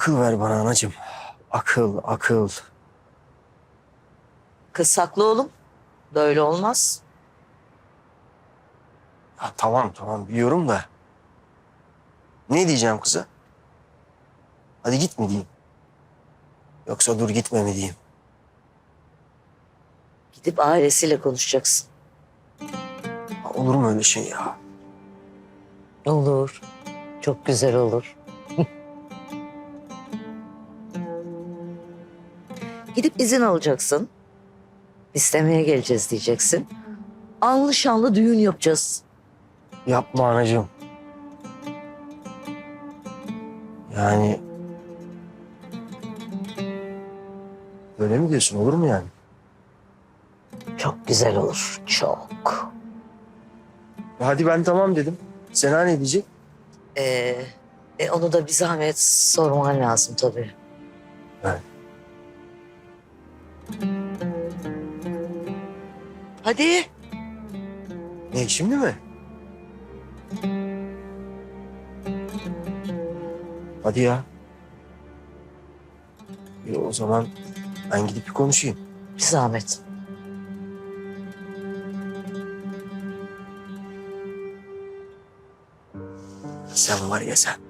akıl ver bana anacığım. Akıl, akıl. Kız saklı oğlum. Böyle olmaz. Ya tamam tamam biliyorum da. Ne diyeceğim kıza? Hadi git mi diyeyim? Yoksa dur gitme mi diyeyim? Gidip ailesiyle konuşacaksın. Ya Olur mu öyle şey ya? Olur. Çok güzel olur. Gidip izin alacaksın. İstemeye geleceğiz diyeceksin. Anlı şanlı düğün yapacağız. Yapma anacığım. Yani... Öyle mi diyorsun? Olur mu yani? Çok güzel olur. Çok. Hadi ben tamam dedim. Sena ne diyecek? Ee, e, onu da bir zahmet sorman lazım tabii. Evet. Hadi. Ne şimdi mi? Hadi ya. E, o zaman ben gidip bir konuşayım. Bir zahmet. Sen var ya sen.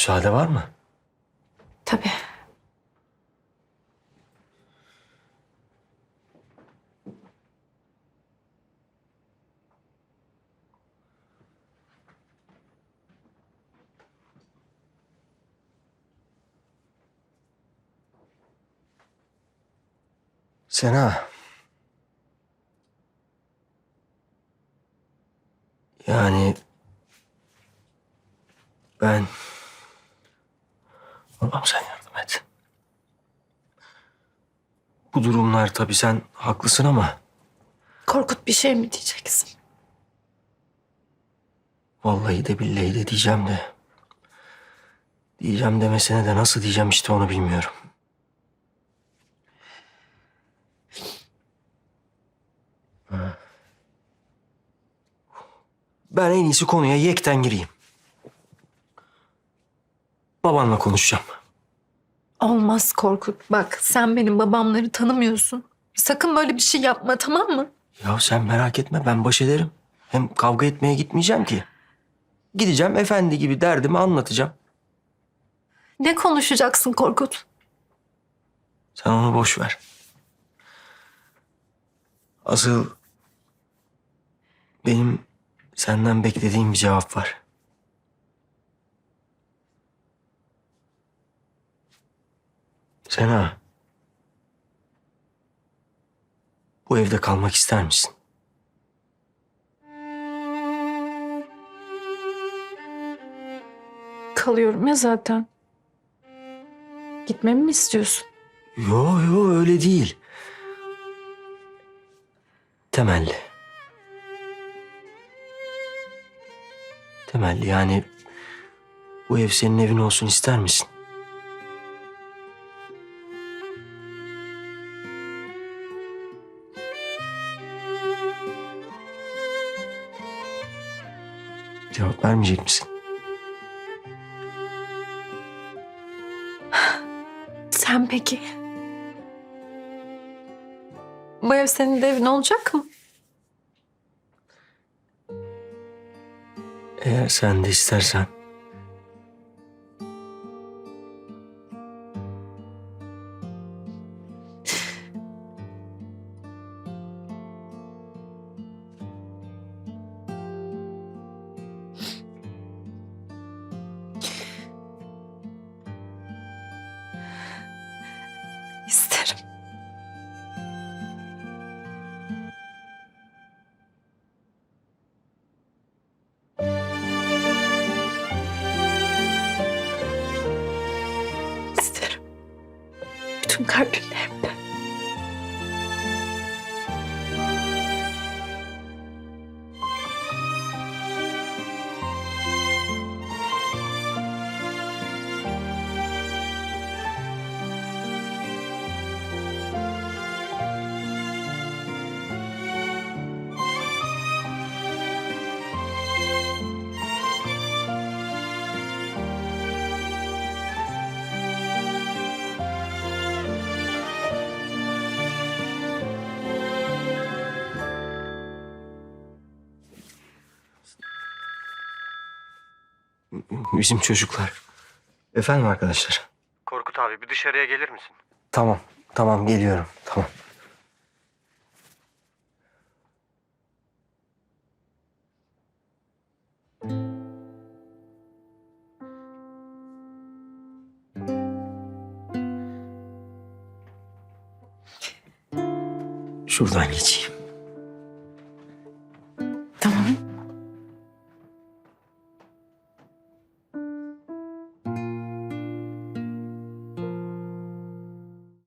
Müsaade var mı? Tabii. Sena. Yani ben Allah'ım sen yardım et. Bu durumlar tabii sen haklısın ama Korkut bir şey mi diyeceksin? vallahi de billahi de diyeceğim de. Diyeceğim demesine de nasıl diyeceğim işte onu bilmiyorum. Ben en iyisi konuya yekten gireyim. Babanla konuşacağım. Olmaz Korkut. Bak sen benim babamları tanımıyorsun. Sakın böyle bir şey yapma tamam mı? Ya sen merak etme ben baş ederim. Hem kavga etmeye gitmeyeceğim ki. Gideceğim efendi gibi derdimi anlatacağım. Ne konuşacaksın Korkut? Sen onu boş ver. Asıl benim senden beklediğim bir cevap var. Sena. Bu evde kalmak ister misin? Kalıyorum ya zaten. Gitmemi mi istiyorsun? Yo yo öyle değil. Temelli. Temelli yani bu ev senin evin olsun ister misin? Cevap vermeyecek misin? Sen peki? Bu ev senin de evin olacak mı? Eğer sen de istersen. from Carpenter. Bizim çocuklar. Efendim arkadaşlar. Korkut abi bir dışarıya gelir misin? Tamam. Tamam geliyorum. Tamam. Şuradan geçeyim.